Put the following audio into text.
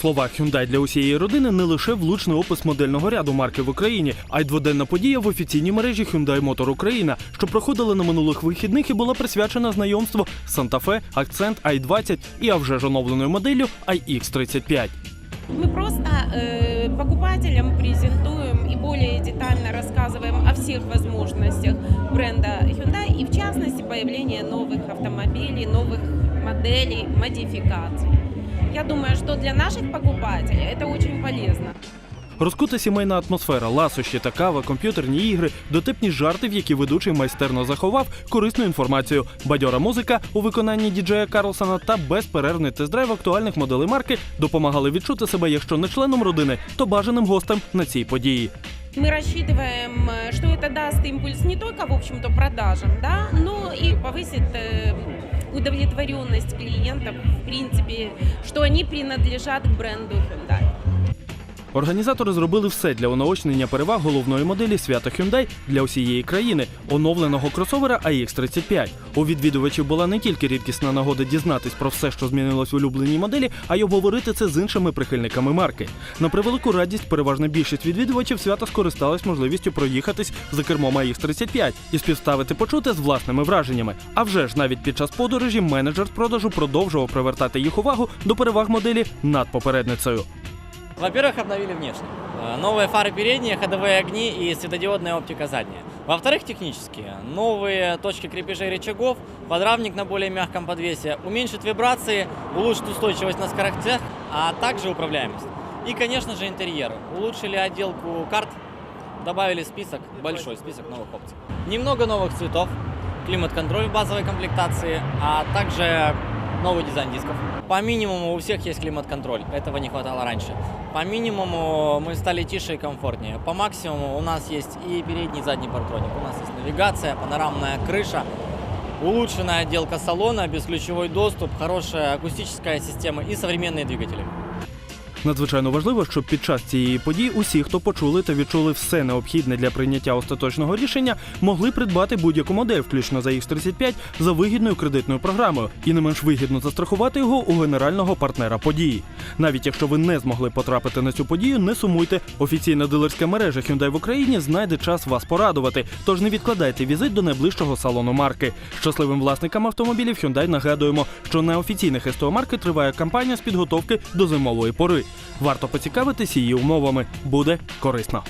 Слова Hyundai для усієї родини не лише влучний опис модельного ряду марки в Україні, а й дводенна подія в офіційній мережі Hyundai Motor Україна, що проходила на минулих вихідних і була присвячена знайомству з Santa Fe, Accent i20 і а вже ж оновленою моделлю iX35. Мы просто э, покупателям презентуем и более детально рассказываем о всех возможностях бренда Hyundai и в частности появление новых автомобилей, новых моделей, модификаций. Я думаю, что для наших покупателей это очень полезно. Розкута сімейна атмосфера, ласощі та кава, комп'ютерні ігри, дотепні жарти, в які ведучий майстерно заховав корисну інформацію, бадьора музика у виконанні діджея Карлсона та безперервний тест-драйв актуальних моделей марки допомагали відчути себе, якщо не членом родини, то бажаним гостем на цій події. Мы рассчитываем, э, что это даст импульс не только, в общем-то, продажам, да, но и повысит э, удовлетворенность клиентов, в принципе, что они принадлежат к бренду Hyundai. Організатори зробили все для онаочнення переваг головної моделі свята Hyundai для усієї країни, оновленого кросовера AX35. У відвідувачів була не тільки рідкісна нагода дізнатись про все, що змінилось в улюбленій моделі, а й обговорити це з іншими прихильниками марки. На превелику радість, переважна більшість відвідувачів свята скористалась можливістю проїхатись за кермом AX35 і співставити почути з власними враженнями. А вже ж навіть під час подорожі менеджер з продажу продовжував привертати їх увагу до переваг моделі над попередницею. Во-первых, обновили внешне. Э, Новые фары передние, ходовые огни и светодиодная оптика задняя. Во-вторых, технические. Новые точки крепежей рычагов, подрамник на более мягком подвесе, уменьшит вибрации, улучшит устойчивость на скоростях, а также управляемость. И, конечно же, интерьер. Улучшили отделку карт, добавили список, большой список новых опций. Немного новых цветов, климат-контроль в базовой комплектации, а также новый дизайн дисков. По минимуму у всех есть климат-контроль, этого не хватало раньше. По минимуму мы стали тише и комфортнее. По максимуму у нас есть и передний, и задний партроник. У нас есть навигация, панорамная крыша, улучшенная отделка салона, бесключевой доступ, хорошая акустическая система и современные двигатели. Надзвичайно важливо, щоб під час цієї події усі, хто почули та відчули все необхідне для прийняття остаточного рішення, могли придбати будь-яку модель, включно за X35, за вигідною кредитною програмою, і не менш вигідно застрахувати його у генерального партнера події. Навіть якщо ви не змогли потрапити на цю подію, не сумуйте. Офіційна дилерська мережа Hyundai в Україні знайде час вас порадувати. Тож не відкладайте візит до найближчого салону марки. Щасливим власникам автомобілів Hyundai нагадуємо, що на офіційних СТО марки триває кампанія з підготовки до зимової пори. Варто поцікавитись її умовами. Буде корисно.